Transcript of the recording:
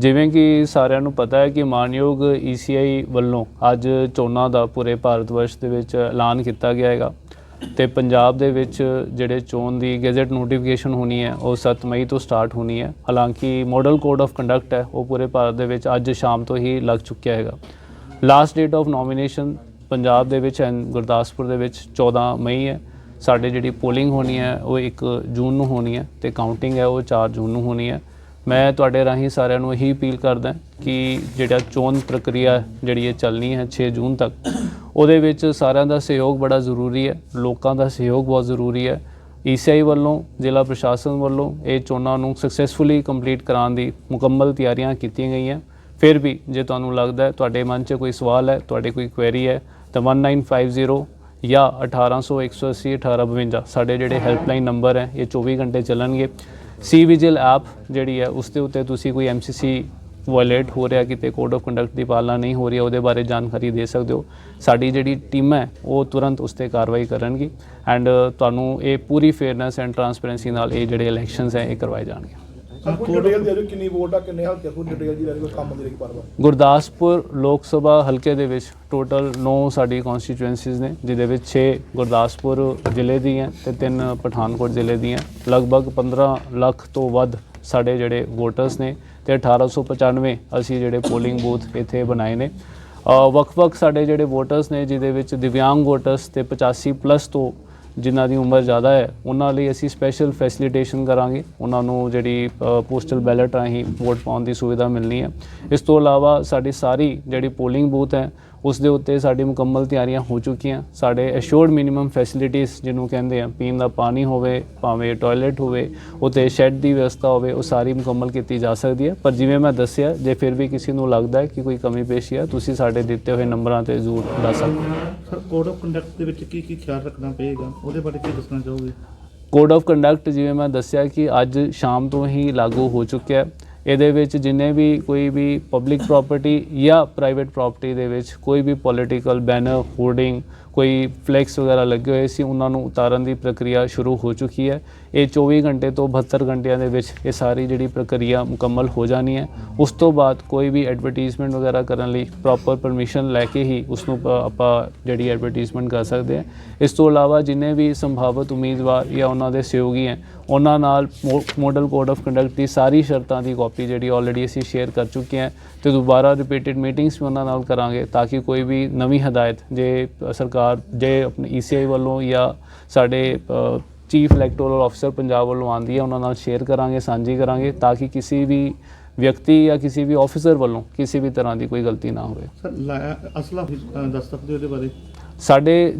ਜਿਵੇਂ ਕਿ ਸਾਰਿਆਂ ਨੂੰ ਪਤਾ ਹੈ ਕਿ ਮਾਨਯੋਗ ECI ਵੱਲੋਂ ਅੱਜ ਚੋਣਾਂ ਦਾ ਪੂਰੇ ਭਾਰਤ ਵਰਸ਼ ਦੇ ਵਿੱਚ ਐਲਾਨ ਕੀਤਾ ਗਿਆ ਹੈਗਾ। ਤੇ ਪੰਜਾਬ ਦੇ ਵਿੱਚ ਜਿਹੜੇ ਚੋਣ ਦੀ ਗੈਜ਼ਟ ਨੋਟੀਫਿਕੇਸ਼ਨ ਹੋਣੀ ਹੈ, ਉਹ 7 ਮਈ ਤੋਂ ਸਟਾਰਟ ਹੋਣੀ ਹੈ। ਹਾਲਾਂਕਿ ਮਾਡਲ ਕੋਡ ਆਫ ਕੰਡਕਟ ਹੈ, ਉਹ ਪੂਰੇ ਭਾਰਤ ਦੇ ਵਿੱਚ ਅੱਜ ਸ਼ਾਮ ਤੋਂ ਹੀ ਲੱਗ ਚੁੱਕਿਆ ਹੈਗਾ। Last date of nomination Punjab ਦੇ ਵਿੱਚ ਐਂਡ ਗੁਰਦਾਸਪੁਰ ਦੇ ਵਿੱਚ 14 ਮਈ ਹੈ। ਸਾਡੇ ਜਿਹੜੀ ਪੋਲਿੰਗ ਹੋਣੀ ਹੈ, ਉਹ 1 ਜੂਨ ਨੂੰ ਹੋਣੀ ਹੈ ਤੇ ਕਾਊਂਟਿੰਗ ਹੈ, ਉਹ 4 ਜੂਨ ਨੂੰ ਹੋਣੀ ਹੈ। ਮੈਂ ਤੁਹਾਡੇ ਰਾਹੀਂ ਸਾਰਿਆਂ ਨੂੰ ਇਹੀ ਅਪੀਲ ਕਰਦਾ ਕਿ ਜਿਹੜਾ ਚੋਣ ਪ੍ਰਕਿਰਿਆ ਜਿਹੜੀ ਇਹ ਚੱਲਣੀ ਹੈ 6 ਜੂਨ ਤੱਕ, ਉਹਦੇ ਵਿੱਚ ਸਾਰਿਆਂ ਦਾ ਸਹਿਯੋਗ ਬੜਾ ਜ਼ਰੂਰੀ ਹੈ, ਲੋਕਾਂ ਦਾ ਸਹਿਯੋਗ ਬਹੁਤ ਜ਼ਰੂਰੀ ਹੈ। ਈਸੀਆਈ ਵੱਲੋਂ, ਜ਼ਿਲ੍ਹਾ ਪ੍ਰਸ਼ਾਸਨ ਵੱਲੋਂ ਇਹ ਚੋਣਾਂ ਨੂੰ ਸਕਸੈਸਫੁਲੀ ਕੰਪਲੀਟ ਕਰਾਉਣ ਦੀ ਮੁਕੰਮਲ ਤਿਆਰੀਆਂ ਕੀਤੀਆਂ ਗਈਆਂ। ਫਿਰ ਵੀ ਜੇ ਤੁਹਾਨੂੰ ਲੱਗਦਾ ਹੈ ਤੁਹਾਡੇ ਮਨ 'ਚ ਕੋਈ ਸਵਾਲ ਹੈ, ਤੁਹਾਡੇ ਕੋਈ ਕੁਐਰੀ ਹੈ, ਤਾਂ 1950 ਜਾਂ 1800 180 1852 ਸਾਡੇ ਜਿਹੜੇ ਹੈਲਪਲਾਈਨ ਨੰਬਰ ਹੈ, ਇਹ 24 ਘੰਟੇ ਚੱਲਣਗੇ। ਸੀ ਵਿਜਿਲ ਐਪ ਜਿਹੜੀ ਹੈ, ਉਸ ਦੇ ਉੱਤੇ ਤੁਸੀਂ ਕੋਈ ਐਮਸੀਸੀ ਵਾਇਲੇਟ ਹੋ ਰਿਹਾ, ਕਿਤੇ ਕੋਡ ਆਫ ਕੰਡਕਟ ਦੀ ਪਾਲਣਾ ਨਹੀਂ ਹੋ ਰਹੀ, ਉਹਦੇ ਬਾਰੇ ਜਾਣਕਾਰੀ ਦੇ ਸਕਦੇ ਹੋ। ਸਾਡੀ ਜਿਹੜੀ ਟੀਮ ਹੈ, ਉਹ ਤੁਰੰਤ ਉਸ ਤੇ ਕਾਰਵਾਈ ਕਰਨਗੀ। ਐਂਡ ਤੁਹਾਨੂੰ ਇਹ ਪੂਰੀ ਫੇਅਰਨੈਸ ਐਂਡ ਟਰਾਂਸਪੇਰੈਂਸੀ ਨਾਲ ਇਹ ਜਿਹੜੇ ਇਲੈਕਸ਼ਨਸ ਹੈ, ਇਹ ਕਰਵਾਏ ਜਾਣਗੇ। ਕੋਈ ਡਿਟੇਲ ਦੇ ਦਿਓ ਕਿੰਨੀ ਵੋਟ ਆ ਕਿੰਨੇ ਹਲਕੇ ਕੋਈ ਡਿਟੇਲ ਦੀ ਕੋਈ ਕੰਮ ਦੇ ਲਈ ਪਰਵਾ। ਗੁਰਦਾਸਪੁਰ ਲੋਕ ਸਭਾ ਹਲਕੇ ਦੇ ਵਿੱਚ ਟੋਟਲ 9 ਸਾਡੀ ਕਨਸਟੀਚੁਐਂਸੀਜ਼ ਨੇ ਜਿਹਦੇ ਵਿੱਚ 6 ਗੁਰਦਾਸਪੁਰ ਜ਼ਿਲ੍ਹੇ ਦੀਆਂ ਤੇ 3 ਪਠਾਨਕੋਟ ਜ਼ਿਲ੍ਹੇ ਦੀਆਂ ਲਗਭਗ 15 ਲੱਖ ਤੋਂ ਵੱਧ ਸਾਡੇ ਜਿਹੜੇ ਵੋਟਰਸ ਨੇ ਤੇ 1895 ਅਸੀਂ ਜਿਹੜੇ ਪੋਲਿੰਗ ਬੂਥ ਇੱਥੇ ਬਣਾਏ ਨੇ। ਵੱਖ-ਵੱਖ ਸਾਡੇ ਜਿਹੜੇ ਵੋਟਰਸ ਨੇ ਜਿਹਦੇ ਵਿੱਚ ਦਿਵਿਆਂਗ ਵੋਟਰਸ ਤੇ 85 ਪਲੱਸ ਤੋਂ ਜਿਨ੍ਹਾਂ ਦੀ ਉਮਰ ਜ਼ਿਆਦਾ ਹੈ, ਉਹਨਾਂ ਲਈ ਅਸੀਂ ਸਪੈਸ਼ਲ ਫੈਸਿਲਿਟੇਸ਼ਨ ਕਰਾਂਗੇ। ਉਹਨਾਂ ਨੂੰ ਜਿਹੜੀ ਪੋਸਟਲ ਬੈਲਟ ਰਾਹੀਂ ਵੋਟ ਪਾਉਣ ਦੀ ਸੁਵਿਧਾ ਮਿਲਣੀ ਹੈ। ਇਸ ਤੋਂ ਇਲਾਵਾ ਸਾਡੀ ਸਾਰੀ ਜਿਹੜੀ ਪੋਲਿੰਗ ਬੂਥ ਹੈ ਉਸ ਦੇ ਉੱਤੇ ਸਾਡੀ ਮੁਕੰਮਲ ਤਿਆਰੀਆਂ ਹੋ ਚੁੱਕੀਆਂ। ਸਾਡੇ ਐਸ਼ੋਰਡ ਮਿਨੀਮਮ ਫੈਸਿਲਿਟੀਆਂ ਜਿਹਨੂੰ ਕਹਿੰਦੇ ਆ ਪੀਣ ਦਾ ਪਾਣੀ ਹੋਵੇ ਭਾਵੇਂ ਟਾਇਲਟ ਹੋਵੇ ਉਤੇ ਸ਼ੈੱਡ ਦੀ ਵਿਵਸਥਾ ਹੋਵੇ ਉਹ ਸਾਰੀ ਮੁਕੰਮਲ ਕੀਤੀ ਜਾ ਸਕਦੀ ਹੈ। ਪਰ ਜਿਵੇਂ ਮੈਂ ਦੱਸਿਆ ਜੇ ਫਿਰ ਵੀ ਕਿਸੇ ਨੂੰ ਲੱਗਦਾ ਹੈ ਕਿ ਕੋਈ ਕਮੀ ਪੇਸ਼ੀ ਹੈ ਤੁਸੀਂ ਸਾਡੇ ਦਿੱਤੇ ਹੋਏ ਨੰਬਰਾਂ ਤੇ ਜ਼ਰੂਰ ਦੱਸ ਸਕਦੇ ਹੋ। ਸਰ ਕੋਡ ਆਫ ਕੰਡਕਟ ਦੇ ਵਿੱਚ ਕੀ ਕੀ ਖਿਆਲ ਰੱਖਣਾ ਪਏਗਾ? ਉਹਦੇ ਬਾਰੇ ਕੀ ਦੱਸਣਾ ਚਾਹੋਗੇ? ਕੋਡ ਆਫ ਕੰਡਕਟ ਜਿਵੇਂ ਮੈਂ ਦੱਸਿਆ ਕਿ ਅੱਜ ਸ਼ਾਮ ਤੋਂ ਹੀ ਲਾਗੂ ਹੋ ਚੁੱਕਿਆ ਹੈ। ਇਹਦੇ ਵਿੱਚ ਜਿੰਨੇ ਵੀ ਕੋਈ ਵੀ ਪਬਲਿਕ ਪ੍ਰਾਪਰਟੀ ਜਾਂ ਪ੍ਰਾਈਵੇਟ ਪ੍ਰਾਪਰਟੀ ਦੇ ਵਿੱਚ ਕੋਈ ਵੀ ਪੋਲੀਟੀਕਲ ਬੈਨਰ ਹੋਰਡਿੰਗ ਕੋਈ ਫਲੈਕਸ ਵਗੈਰਾ ਲੱਗੇ ਹੋਏ ਸੀ, ਉਹਨਾਂ ਨੂੰ ਉਤਾਰਨ ਦੀ ਪ੍ਰਕਿਰਿਆ ਸ਼ੁਰੂ ਹੋ ਚੁੱਕੀ ਹੈ। ਇਹ 24 ਘੰਟੇ ਤੋਂ 72 ਘੰਟਿਆਂ ਦੇ ਵਿੱਚ ਇਹ ਸਾਰੀ ਜਿਹੜੀ ਪ੍ਰਕਿਰਿਆ ਮੁਕੰਮਲ ਹੋ ਜਾਣੀ ਹੈ। ਉਸ ਤੋਂ ਬਾਅਦ ਕੋਈ ਵੀ ਐਡਵਰਟਾਈਜ਼ਮੈਂਟ ਵਗੈਰਾ ਕਰਨ ਲਈ ਪ੍ਰੋਪਰ ਪਰਮਿਸ਼ਨ ਲੈ ਕੇ ਹੀ ਉਸ ਨੂੰ ਪ- ਆਪਾਂ ਜਿਹੜੀ ਐਡਵਰਟਾਈਜ਼ਮੈਂਟ ਕਰ ਸਕਦੇ ਹਾਂ। ਇਸ ਤੋਂ ਇਲਾਵਾ ਜਿੰਨੇ ਵੀ ਸੰਭਾਵਿਤ ਉਮੀਦਵਾਰ ਜਾਂ ਉਹਨਾਂ ਦੇ ਸਹਿਯੋਗੀ ਹੈ, ਉਹਨਾਂ ਨਾਲ ਮੋਡਲ ਕੋਡ ਆਫ ਕੰਡਕਟ ਦੀ ਸਾਰੀ ਸ਼ਰਤਾਂ ਦੀ ਕਾਪੀ ਜਿਹੜੀ ਆਲਰੇਡੀ ਅਸੀਂ ਸ਼ੇਅਰ ਕਰ ਚੁੱਕੇ ਹਾਂ ਤੇ ਦੁਬਾਰਾ ਰਿਪੀਟਡ ਮੀਟਿੰਗਸ ਵੀ ਉਹਨਾਂ ਨਾਲ ਕਰਾਂਗੇ ਤਾਂ ਕਿ ਕੋਈ ਵੀ ਨਵੀਂ ਹਦਾਇਤ ਜੇ ਸਰਕਾਰ ਜੇ ਆਪਣੇ ਈਸੀਆਈ ਵੱਲੋਂ ਜਾਂ ਸਾਡੇ ਚੀਫ ਇਲੈਕਟੋਰਲ ਆਫੀਸਰ ਪੰਜਾਬ ਵੱਲੋਂ ਆਂਦੀ ਹੈ ਉਹਨਾਂ ਨਾਲ ਸ਼ੇਅਰ ਕਰਾਂਗੇ ਸਾਂਝੀ ਕਰਾਂਗੇ ਤਾਂ ਕਿ ਕਿਸੇ ਵੀ ਵਿਅਕਤੀ ਜਾਂ ਕਿਸੇ ਵੀ ਆਫੀਸਰ ਵੱਲੋਂ ਕਿਸੇ ਵੀ ਤਰ੍ਹਾਂ ਦੀ ਕੋਈ ਗਲਤੀ ਨਾ ਹੋਵੇ। ਸਰ ਅਸਲਾ ਦੱਸ ਸਕਦੇ ਹੋ ਇਹਦੇ ਬਾਰੇ? ਸਾਡੇ